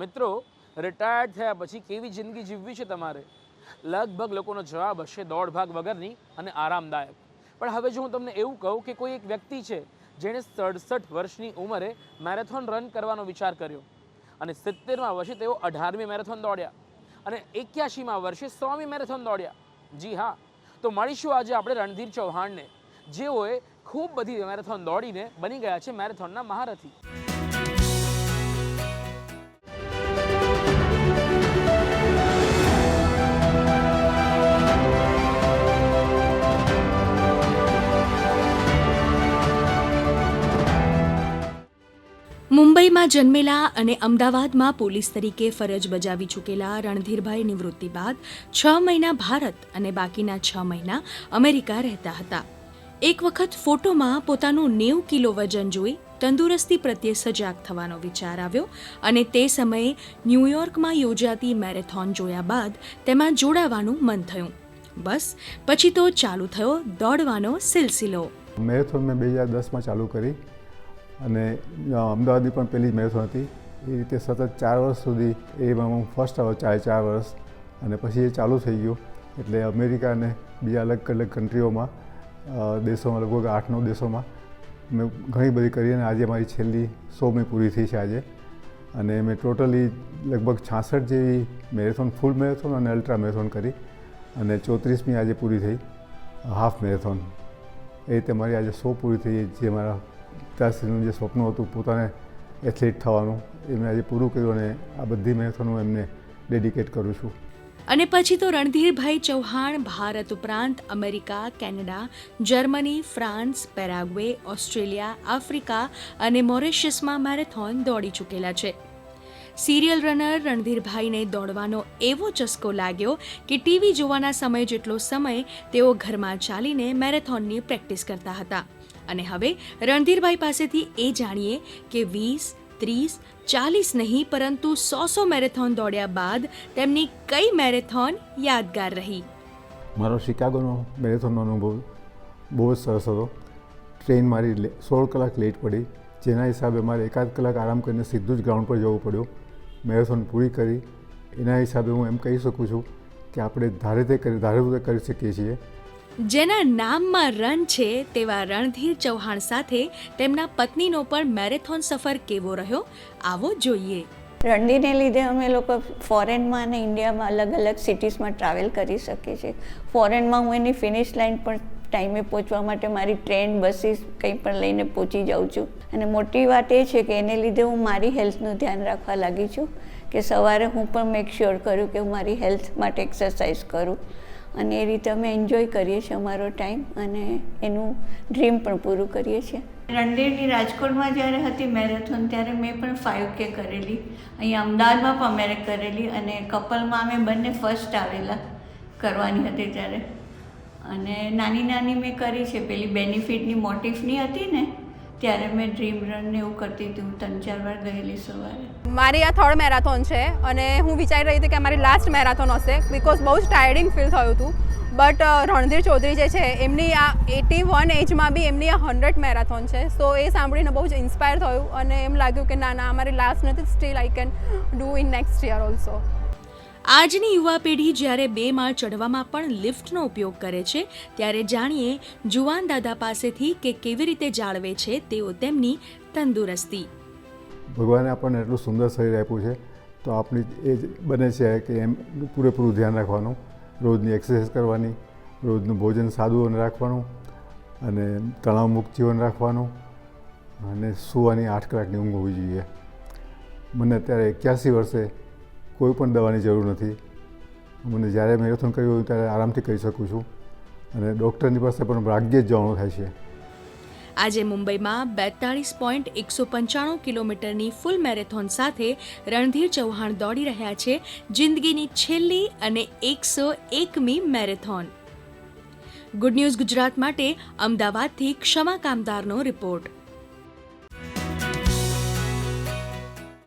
મિત્રો રિટાયર્ડ થયા પછી કેવી જિંદગી જીવવી છે તમારે? લગભગ લોકોનો જવાબ હશે દોઢ ભાગ વગરની અને આરામદાયક. પણ હવે જો હું તમને એવું કહું કે કોઈ એક વ્યક્તિ છે જેણે સડસઠ વર્ષની ઉંમરે મેરેથોન રન કરવાનો વિચાર કર્યો અને સિત્તેરમાં વર્ષે તેઓ અઢારમી મેરેથોન દોડ્યા અને એક્યાસીમાં વર્ષે સોમી મેરેથોન દોડ્યા. જી હા, તો મળીશું આજે આપણે રણધીર ચૌહાણને. જેઓએ ખૂબ બધી મેરેથોન દોડીને બની ગયા છે મેરેથોનના મહારથી. મુંબઈમાં જન્મેલા અને અમદાવાદમાં પોલીસ તરીકે ફરજ બજાવી ચૂકેલા રણધીરભાઈ નિવૃત્તિ બાદ છ મહિના ભારત અને બાકીના છ મહિના અમેરિકા રહેતા હતા. એક વખત ફોટોમાં પોતાનું નેવું કિલો વજન જોઈ તંદુરસ્તી પ્રત્યે સજાગ થવાનો વિચાર આવ્યો અને તે સમયે ન્યૂયોર્કમાં યોજાતી મેરેથોન જોયા બાદ તેમાં જોડાવાનું મન થયું. બસ, પછી તો ચાલુ થયો દોડવાનો સિલસિલો. મેરેથોન મેં બે હજાર દસમાં ચાલુ કરી. અને અમદાવાદની પણ પહેલી જ મેરેથોન હતી. એ રીતે સતત ચાર વર્ષ સુધી એમાં હું ફર્સ્ટ આવ્યો ચારે, ચાર વર્ષ. અને પછી એ ચાલુ થઈ ગયું. એટલે અમેરિકા અને બીજા અલગ અલગ કન્ટ્રીઓમાં દેશોમાં, લગભગ આઠ, નવ દેશોમાં મેં ઘણી બધી કરી અને આજે મારી છેલ્લી સોમી પૂરી થઈ છે આજે. અને મેં ટોટલી લગભગ છાસઠ જેવી મેરેથોન ફૂલ મેરેથોન અને અલ્ટ્રા મેરેથોન કરી. અને ચોત્રીસમી આજે પૂરી થઈ હાફ મેરેથોન. એ રીતે મારી આજે સો પૂરી થઈ, જે મારા પિતાશ્રીનું જે સ્વપ્ન હતું પોતાને એથ્લેટ થવાનું એ આજે પૂરું કર્યું અને આ બધી મેરેથોન હું એમને ડેડિકેટ કરું છું. અને પછી તો રણધીરભાઈ ચૌહાણ ભારત ઉપરાંત America, Canada, Germany, France, Paraguay, Australia, Africa અને મોરેશિયસમાં મેરેથોન દોડી ચૂકેલા છે. સિરિયલ રનર રણધીરભાઈને દોડવાનો એવો ચસ્કો લાગ્યો કે ટીવી જોવાના સમય જેટલો સમય તેઓ ઘરમાં ચાલીને મેરેથોનની પ્રેક્ટિસ કરતા હતા. અને હવે રણધીરભાઈ પાસેથી એ જાણીએ કે વીસ, ત્રીસ, ચાલીસ નહીં, પરંતુ સો સો મેરેથોન દોડ્યા બાદ તેમની કઈ મેરેથોન યાદગાર રહી? મારો શિકાગોનો મેરેથોનનો અનુભવ બહુ જ સરસ હતો. ટ્રેન મારી સોળ કલાક લેટ પડી. જેના હિસાબે મારે એકાદ કલાક આરામ કરીને સીધું જ ગ્રાઉન્ડ પર જવું પડ્યું. મેરેથોન પૂરી કરી. એના હિસાબે હું એમ કહી શકું છું કે આપણે ધારે તે કરી, ધારે કરી શકીએ છીએ. જેના નામમાં રન છે તેવા રણધીર ચૌહાણ સાથે તેમના પત્નીનો પણ મેરેથોન સફર કેવો રહ્યો? આવો જોઈએ. રણધીરને લીધે અમે લોકો ફોરેનમાં અને ઇન્ડિયામાં અલગ અલગ સિટીઝમાં ટ્રાવેલ કરી શકીએ છીએ. ફોરેનમાં હું એની ફિનિશ લાઇન પણ ટાઈમે પહોંચવા માટે મારી ટ્રેન, બસીસ કંઈ પણ લઈને પહોંચી જાઉં છું. અને મોટી વાત એ છે કે એને લીધે હું મારી હેલ્થનું ધ્યાન રાખવા લાગી છું કે સવારે હું પણ મેક શ્યોર કરું કે હું મારી હેલ્થ માટે એક્સરસાઇઝ કરું. અને એ રીતે અમે એન્જોય કરીએ છીએ અમારો ટાઈમ અને એનું ડ્રીમ પણ પૂરું કરીએ છીએ. રણદેરની રાજકોટમાં જ્યારે હતી મેરેથોન, ત્યારે મેં પણ ફાઇવ કે કરેલી. અહીંયા અમદાવાદમાં પણ મેરે કરેલી અને કપલમાં અમે બંને ફર્સ્ટ આવેલા કરવાની હતી ત્યારે. અને નાની નાની મેં કરી છે. પેલી બેનિફિટની મોટિફની હતી ને, ત્યારે મેં ડ્રીમ રન ને એવું કરતી હતી. હું ત્રણ ચાર વાર ગયેલી સવારે. મારી આ થર્ડ મેરાથોન છે અને હું વિચારી રહી હતી કે મારી લાસ્ટ મેરાથોન હશે બિકોઝ બહુ જ ટાયર્ડિંગ ફીલ થયું હતું. બટ રણધીર ચૌધરી જે છે, એમની આ એટી વન એજમાં બી એમની આ હંડ્રેડ મેરાથોન છે. સો એ સાંભળીને બહુ જ ઇન્સ્પાયર થયું અને એમ લાગ્યું કે ના ના, અમારી લાસ્ટ નથી still I can do in next year also આજની યુવા પેઢી જ્યારે બે માળ ચઢવામાં પણ લિફ્ટનો ઉપયોગ કરે છે, ત્યારે જાણીએ જુવાન દાદા પાસેથી કે કેવી રીતે જાળવે છે તેઓ તેમની તંદુરસ્તી. ભગવાને આપણને એટલું સુંદર શરીર આપ્યું છે, તો આપણી એ જ બને છે કે એમ પૂરેપૂરું ધ્યાન રાખવાનું, રોજની એક્સરસાઇઝ કરવાની, રોજનું ભોજન સાદું રાખવાનું, અને તણાવમુક્ત જીવન રાખવાનું, અને સુવાની આઠ કલાકની ઊંઘ હોવી જોઈએ. મને અત્યારે એક્યાસી વર્ષે કોઈ પણ દવાની જરૂર નથી. મને જ્યારે મેરેથોન કર્યું હોય ત્યારે આરામથી કરી શકું છું. અને ડૉક્ટરની પાસે પણ ભાગ્યે જ જવાનું થાય છે. આજે મુંબઈમાં બેતાળીસ પોઈન્ટ એકસો પંચાણું કિલોમીટરની ફૂલ મેરેથોન સાથે રણધીર ચૌહાણ દોડી રહ્યા છે જિંદગીની છેલ્લી અને એકસો એકમી મેરેથોન. ગુડ ન્યૂઝ ગુજરાત માટે અમદાવાદથી ક્ષમા કામદારનો રિપોર્ટ